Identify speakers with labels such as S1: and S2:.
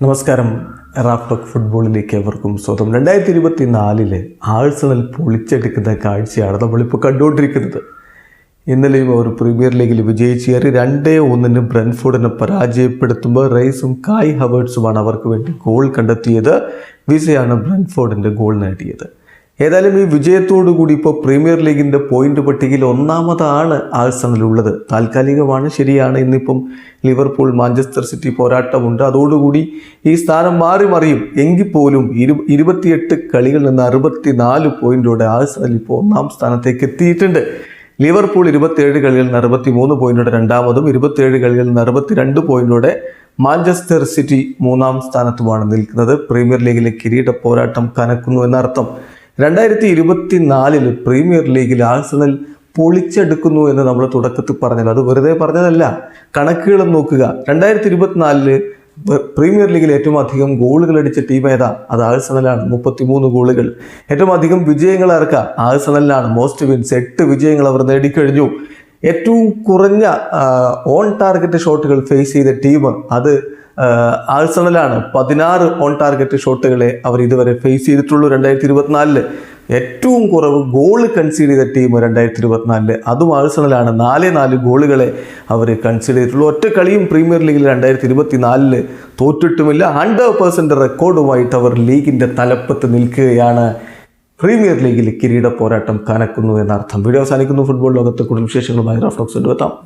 S1: നമസ്കാരം. റാഫ്ടോക്ക് ഫുട്ബോളിലേക്ക് എവർക്കും സ്വന്തം രണ്ടായിരത്തി ഇരുപത്തി നാലിൽ ആഴ്സണൽ പൊളിച്ചെടുക്കുന്ന കാഴ്ചയാണ് നമ്മളിപ്പോൾ കണ്ടുകൊണ്ടിരിക്കുന്നത്. ഇന്നലെയും അവർ പ്രീമിയർ ലീഗിൽ വിജയിച്ച് കയറി രണ്ടേ ഒന്നിന് ബ്രൻഫോർഡിനെ പരാജയപ്പെടുത്തുമ്പോൾ റൈസും കായ് ഹവേർട്സുമാണ് അവർക്ക് വേണ്ടി ഗോൾ കണ്ടെത്തിയത്. വിസയാണ് ബ്രൻഫോർഡിന്റെ ഗോൾ നേടിയത്. ഏതായാലും ഈ വിജയത്തോടു കൂടി ഇപ്പോൾ പ്രീമിയർ ലീഗിന്റെ പോയിന്റ് പട്ടികയിൽ ഒന്നാമതാണ് ആഴ്സണൽ ഉള്ളത് താൽക്കാലികമാണ് ശരിയാണ്. ഇന്നിപ്പം ലിവർപൂൾ മാഞ്ചസ്റ്റർ സിറ്റി പോരാട്ടമുണ്ട്. അതോടുകൂടി ഈ സ്ഥാനം മാറി മറിയും. എങ്കിൽ പോലും ഇരു ഇരുപത്തിയെട്ട് കളികളിൽ നിന്ന് അറുപത്തി നാല് പോയിന്റോടെ ആഴ്സണൽ ഇപ്പോൾ ഒന്നാം സ്ഥാനത്തേക്ക് എത്തിയിട്ടുണ്ട്. ലിവർപൂൾ ഇരുപത്തിയേഴ് കളികളിൽ നിന്ന് അറുപത്തി മൂന്ന് പോയിന്റോടെ രണ്ടാമതും ഇരുപത്തിയേഴ് കളികളിൽ നിന്ന് അറുപത്തിരണ്ട് പോയിന്റോടെ മാഞ്ചസ്റ്റർ സിറ്റി മൂന്നാം സ്ഥാനത്തുമാണ് നിൽക്കുന്നത്. പ്രീമിയർ ലീഗിലെ കിരീട പോരാട്ടം കനക്കുന്നു എന്നർത്ഥം. രണ്ടായിരത്തി ഇരുപത്തി നാലിൽ പ്രീമിയർ ലീഗിൽ ആഴ്സണൽ പൊളിച്ചെടുക്കുന്നു എന്ന് നമ്മൾ തുടക്കത്തിൽ പറഞ്ഞല്ലോ. അത് വെറുതെ പറഞ്ഞതല്ല. കണക്കുകൾ നോക്കുക. രണ്ടായിരത്തി ഇരുപത്തിനാലിൽ പ്രീമിയർ ലീഗിൽ ഏറ്റവും അധികം ഗോളുകൾ അടിച്ച ടീം ഏതാ? അത് ആഴ്സണലാണ്. മുപ്പത്തിമൂന്ന് ഗോളുകൾ. ഏറ്റവും അധികം വിജയങ്ങൾ ഇറക്കുക ആഴ്സണലിലാണ്. മോസ്റ്റ് വിൻസ് എട്ട് വിജയങ്ങൾ അവർ നേടിക്കഴിഞ്ഞു. ഏറ്റവും കുറഞ്ഞ ഓൺ ടാർഗറ്റ് ഷോട്ടുകൾ ഫേസ് ചെയ്ത ടീം അത് ആഴ്സണലാണ് പതിനാറ് ഓൺ ടാർഗറ്റ് ഷോട്ടുകളെ അവർ ഇതുവരെ ഫേസ് ചെയ്തിട്ടുള്ളൂ രണ്ടായിരത്തി ഇരുപത്തിനാലിൽ ഏറ്റവും കുറവ് ഗോൾ കൺസീഡ് ചെയ്ത ടീം രണ്ടായിരത്തി ഇരുപത്തിനാലിൽ അതും ആഴ്സണലാണ് നാല് നാല് ഗോളുകളെ അവർ കൺസീഡ് ചെയ്തിട്ടുള്ളൂ. ഒറ്റ കളിയും പ്രീമിയർ ലീഗിൽ രണ്ടായിരത്തി ഇരുപത്തിനാലിൽ തോറ്റിട്ടുമില്ല. ഹൺഡ്രഡ് പേഴ്സന്റ് റെക്കോർഡുമായിട്ട് അവർ ലീഗിന്റെ തലപ്പത്ത് നിൽക്കുകയാണ്. പ്രീമിയർ ലീഗിൽ കിരീട പോരാട്ടം കനക്കുന്നു എന്നർത്ഥം. വീഡിയോ അവസാനിക്കുന്നു. ഫുട്ബോൾ ലോകത്തെ കൂടുതൽ വിശേഷങ്ങളുമായി റഫ്ലോക്സ് എത്താം.